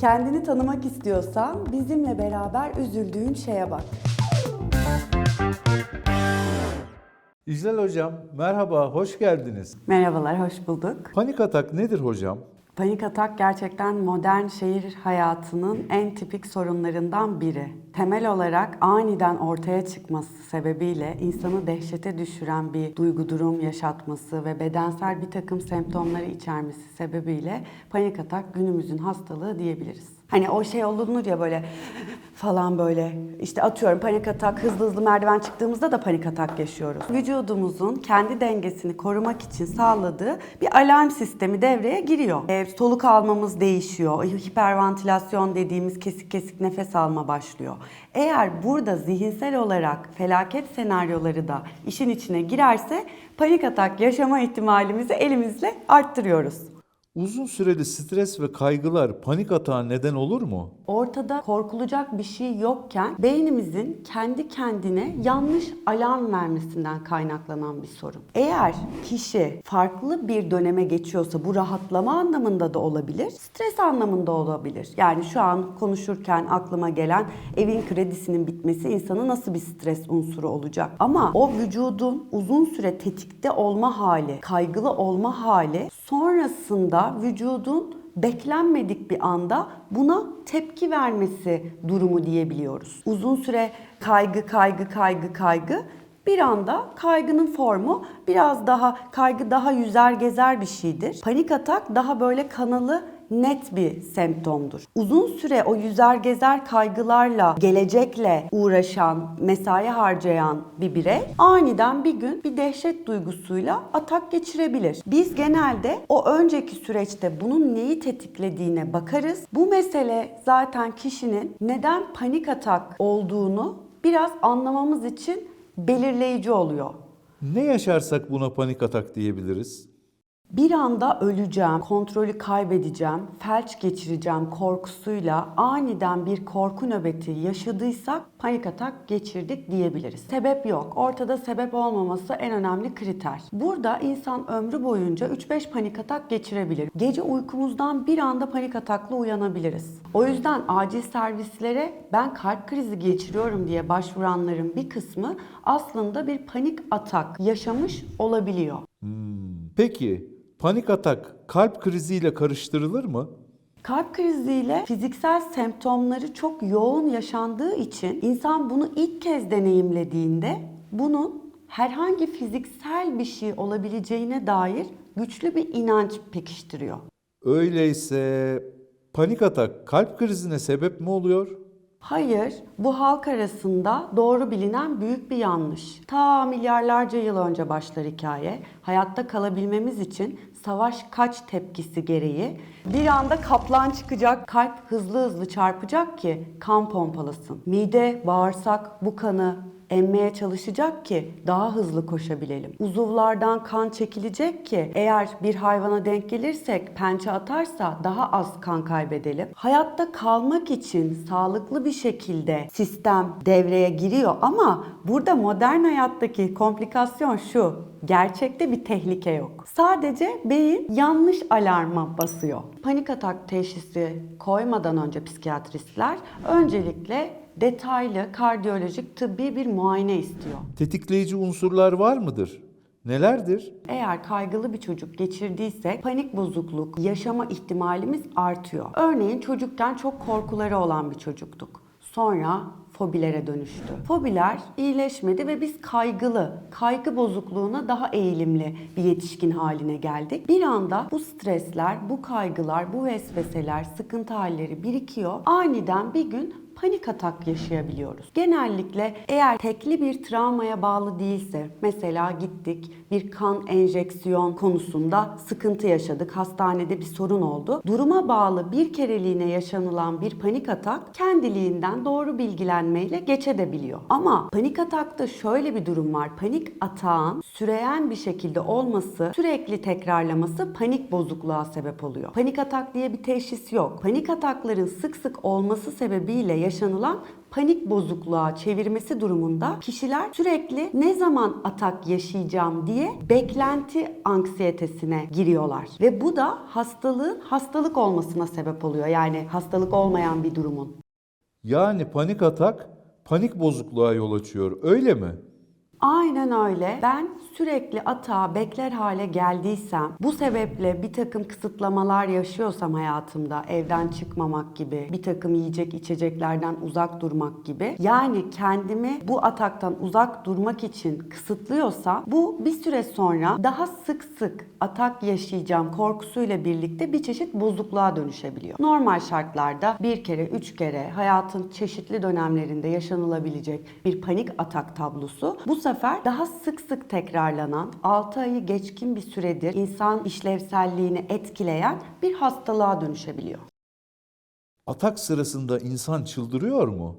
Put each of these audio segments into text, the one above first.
Kendini tanımak istiyorsan bizimle beraber üzüldüğün şeye bak. İclal Hocam merhaba, hoş geldiniz. Merhabalar, hoş bulduk. Panik atak nedir hocam? Panik atak gerçekten modern şehir hayatının en tipik sorunlarından biri. Temel olarak aniden ortaya çıkması sebebiyle insanı dehşete düşüren bir duygu durum yaşatması ve bedensel bir takım semptomları içermesi sebebiyle panik atak günümüzün hastalığı diyebiliriz. Hani o şey olunur ya böyle falan böyle işte atıyorum panik atak hızlı hızlı merdiven çıktığımızda da panik atak yaşıyoruz. Vücudumuzun kendi dengesini korumak için sağladığı bir alarm sistemi devreye giriyor. E, soluk almamız değişiyor. Hiperventilasyon dediğimiz kesik kesik nefes alma başlıyor. Eğer burada zihinsel olarak felaket senaryoları da işin içine girerse panik atak yaşama ihtimalimizi elimizle arttırıyoruz. Uzun süreli stres ve kaygılar panik atağa neden olur mu? Ortada korkulacak bir şey yokken beynimizin kendi kendine yanlış alarm vermesinden kaynaklanan bir sorun. Eğer kişi farklı bir döneme geçiyorsa bu rahatlama anlamında da olabilir, stres anlamında olabilir. Yani şu an konuşurken aklıma gelen evin kredisinin bitmesi insanı nasıl bir stres unsuru olacak? Ama o vücudun uzun süre tetikte olma hali, kaygılı olma hali sonrasında vücudun beklenmedik bir anda buna tepki vermesi durumu diyebiliyoruz. Uzun süre kaygı, kaygı, kaygı, kaygı bir anda kaygının formu biraz daha kaygı daha yüzer gezer bir şeydir. Panik atak daha böyle kanalı net bir semptomdur. Uzun süre o yüzer gezer kaygılarla, gelecekle uğraşan, mesai harcayan bir birey aniden bir gün bir dehşet duygusuyla atak geçirebilir. Biz genelde o önceki süreçte bunun neyi tetiklediğine bakarız. Bu mesele zaten kişinin neden panik atak olduğunu biraz anlamamız için belirleyici oluyor. Ne yaşarsak buna panik atak diyebiliriz? Bir anda öleceğim, kontrolü kaybedeceğim, felç geçireceğim korkusuyla aniden bir korku nöbeti yaşadıysak panik atak geçirdik diyebiliriz. Sebep yok. Ortada sebep olmaması en önemli kriter. Burada insan ömrü boyunca 3-5 panik atak geçirebilir. Gece uykumuzdan bir anda panik atakla uyanabiliriz. O yüzden acil servislere ben kalp krizi geçiriyorum diye başvuranların bir kısmı aslında bir panik atak yaşamış olabiliyor. Peki panik atak kalp kriziyle karıştırılır mı? Kalp kriziyle fiziksel semptomları çok yoğun yaşandığı için insan bunu ilk kez deneyimlediğinde bunun herhangi fiziksel bir şey olabileceğine dair güçlü bir inanç pekiştiriyor. Öyleyse panik atak kalp krizine sebep mi oluyor? Hayır, bu halk arasında doğru bilinen büyük bir yanlış. Ta milyarlarca yıl önce başlar hikaye. Hayatta kalabilmemiz için savaş kaç tepkisi gereği bir anda kaplan çıkacak, kalp hızlı hızlı çarpacak ki kan pompalasın. Mide, bağırsak bu kanı emmeye çalışacak ki daha hızlı koşabilelim. Uzuvlardan kan çekilecek ki eğer bir hayvana denk gelirsek pençe atarsa daha az kan kaybedelim. Hayatta kalmak için sağlıklı bir şekilde sistem devreye giriyor ama burada modern hayattaki komplikasyon şu. Gerçekte bir tehlike yok. Sadece beyin yanlış alarma basıyor. Panik atak teşhisi koymadan önce psikiyatristler öncelikle detaylı kardiyolojik tıbbi bir muayene istiyor. Tetikleyici unsurlar var mıdır? Nelerdir? Eğer kaygılı bir çocuk geçirdiyse panik bozukluk yaşama ihtimalimiz artıyor. Örneğin çocukken çok korkuları olan bir çocuktuk. Sonra fobilere dönüştü. Fobiler iyileşmedi ve biz kaygılı, kaygı bozukluğuna daha eğilimli bir yetişkin haline geldik. Bir anda bu stresler, bu kaygılar, bu vesveseler, sıkıntı halleri birikiyor. Aniden bir gün panik atak yaşayabiliyoruz. Genellikle eğer tekli bir travmaya bağlı değilse, mesela gittik bir kan enjeksiyon konusunda sıkıntı yaşadık, hastanede bir sorun oldu. Duruma bağlı bir kereliğine yaşanılan bir panik atak kendiliğinden doğru bilgilenmeyle geçebiliyor. Ama panik atakta şöyle bir durum var. Panik atağın süreyen bir şekilde olması, sürekli tekrarlaması panik bozukluğa sebep oluyor. Panik atak diye bir teşhis yok. Panik atakların sık sık olması sebebiyle yaşanılan panik bozukluğa çevirmesi durumunda kişiler sürekli ne zaman atak yaşayacağım diye beklenti anksiyetesine giriyorlar. Ve bu da hastalığın hastalık olmasına sebep oluyor. Yani hastalık olmayan bir durumun. Yani panik atak panik bozukluğa yol açıyor. Öyle mi? Aynen öyle. Ben sürekli atağa bekler hale geldiysem, bu sebeple bir takım kısıtlamalar yaşıyorsam hayatımda, evden çıkmamak gibi, bir takım yiyecek içeceklerden uzak durmak gibi, yani kendimi bu ataktan uzak durmak için kısıtlıyorsam, bu bir süre sonra daha sık sık atak yaşayacağım korkusuyla birlikte bir çeşit bozukluğa dönüşebiliyor. Normal şartlarda bir kere, üç kere hayatın çeşitli dönemlerinde yaşanılabilecek bir panik atak tablosu bu sefer daha sık sık tekrarlanan, 6 ayı geçkin bir süredir insan işlevselliğini etkileyen bir hastalığa dönüşebiliyor. Atak sırasında insan çıldırıyor mu?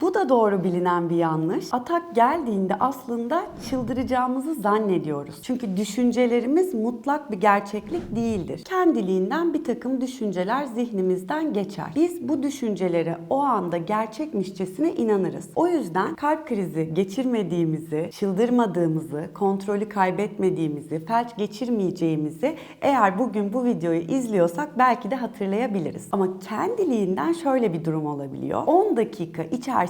Bu da doğru bilinen bir yanlış. Atak geldiğinde aslında çıldıracağımızı zannediyoruz. Çünkü düşüncelerimiz mutlak bir gerçeklik değildir. Kendiliğinden bir takım düşünceler zihnimizden geçer. Biz bu düşüncelere o anda gerçekmişçesine inanırız. O yüzden kalp krizi geçirmediğimizi, çıldırmadığımızı, kontrolü kaybetmediğimizi, felç geçirmeyeceğimizi eğer bugün bu videoyu izliyorsak belki de hatırlayabiliriz. Ama kendiliğinden şöyle bir durum olabiliyor. 10 dakika içerisinde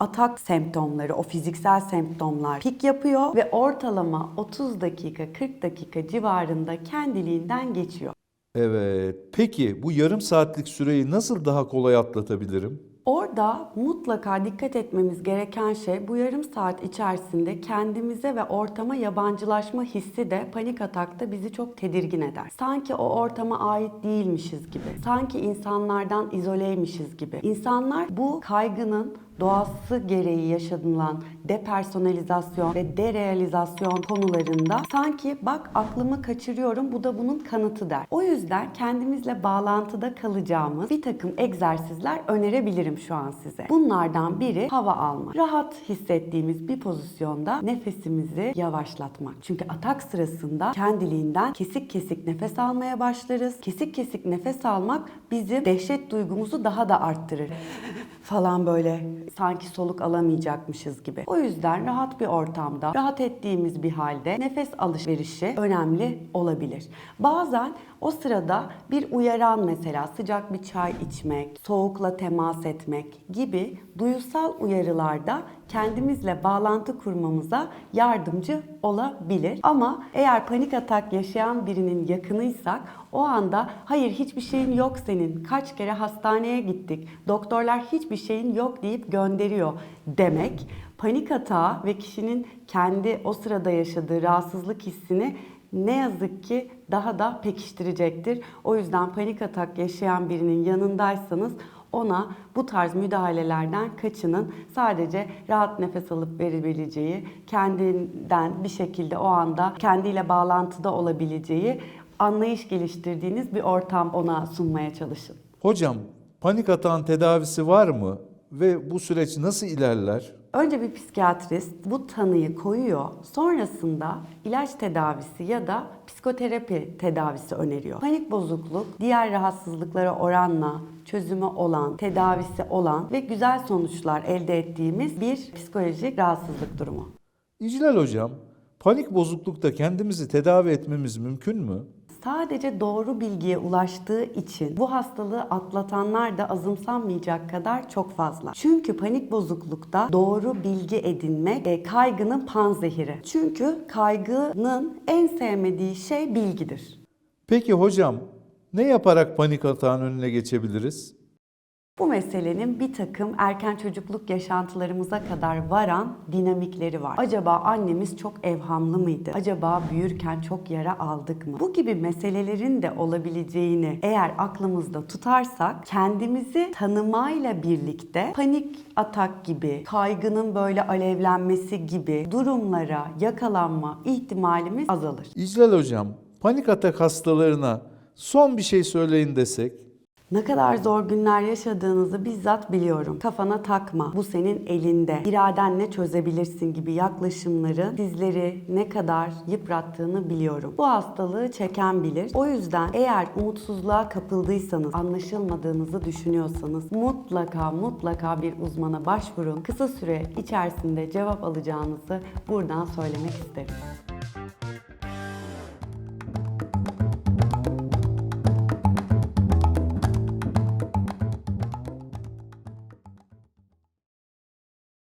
atak semptomları, o fiziksel semptomlar pik yapıyor ve ortalama 30 dakika, 40 dakika civarında kendiliğinden geçiyor. Evet. Peki bu yarım saatlik süreyi nasıl daha kolay atlatabilirim? Orada mutlaka dikkat etmemiz gereken şey bu yarım saat içerisinde kendimize ve ortama yabancılaşma hissi de panik atakta bizi çok tedirgin eder. Sanki o ortama ait değilmişiz gibi. Sanki insanlardan izoleymişiz gibi. İnsanlar bu kaygının doğası gereği yaşanılan depersonalizasyon ve derealizasyon konularında sanki bak aklımı kaçırıyorum bu da bunun kanıtı der. O yüzden kendimizle bağlantıda kalacağımız bir takım egzersizler önerebilirim şu an size. Bunlardan biri hava alma. Rahat hissettiğimiz bir pozisyonda nefesimizi yavaşlatmak. Çünkü atak sırasında kendiliğinden kesik kesik nefes almaya başlarız. Kesik kesik nefes almak bizim dehşet duygumuzu daha da arttırır. falan böyle sanki soluk alamayacakmışız gibi. O yüzden rahat bir ortamda, rahat ettiğimiz bir halde nefes alışverişi önemli olabilir. Bazen o sırada bir uyaran mesela sıcak bir çay içmek, soğukla temas etmek gibi duyusal uyarılarda kendimizle bağlantı kurmamıza yardımcı olabilir. Ama eğer panik atak yaşayan birinin yakınıysak o anda hayır hiçbir şeyin yok senin. Kaç kere hastaneye gittik. Doktorlar hiçbir şeyin yok deyip gönderiyor demek. Panik atağı ve kişinin kendi o sırada yaşadığı rahatsızlık hissini ne yazık ki daha da pekiştirecektir. O yüzden panik atak yaşayan birinin yanındaysanız ona bu tarz müdahalelerden kaçının. Sadece rahat nefes alıp verebileceği, kendinden bir şekilde o anda kendiyle bağlantıda olabileceği, anlayış geliştirdiğiniz bir ortam ona sunmaya çalışın. Hocam panik atağın tedavisi var mı? Ve bu süreç nasıl ilerler? Önce bir psikiyatrist bu tanıyı koyuyor. Sonrasında ilaç tedavisi ya da psikoterapi tedavisi öneriyor. Panik bozukluk diğer rahatsızlıklara oranla çözümü olan, tedavisi olan ve güzel sonuçlar elde ettiğimiz bir psikolojik rahatsızlık durumu. İclal hocam, panik bozuklukta kendimizi tedavi etmemiz mümkün mü? Sadece doğru bilgiye ulaştığı için bu hastalığı atlatanlar da azımsanmayacak kadar çok fazla. Çünkü panik bozuklukta doğru bilgi edinmek e, kaygının panzehiri. Çünkü kaygının en sevmediği şey bilgidir. Peki hocam, ne yaparak panik atağın önüne geçebiliriz? Bu meselenin bir takım erken çocukluk yaşantılarımıza kadar varan dinamikleri var. Acaba annemiz çok evhamlı mıydı? Acaba büyürken çok yara aldık mı? Bu gibi meselelerin de olabileceğini eğer aklımızda tutarsak kendimizi tanımayla birlikte panik atak gibi, kaygının böyle alevlenmesi gibi durumlara yakalanma ihtimalimiz azalır. İclal hocam, panik atak hastalarına son bir şey söyleyin desek, Ne kadar zor günler yaşadığınızı bizzat biliyorum. Kafana takma. Bu senin elinde. İradenle çözebilirsin gibi yaklaşımları sizleri ne kadar yıprattığını biliyorum. Bu hastalığı çeken bilir. O yüzden eğer umutsuzluğa kapıldıysanız, anlaşılmadığınızı düşünüyorsanız mutlaka mutlaka bir uzmana başvurun. Kısa süre içerisinde cevap alacağınızı buradan söylemek isterim.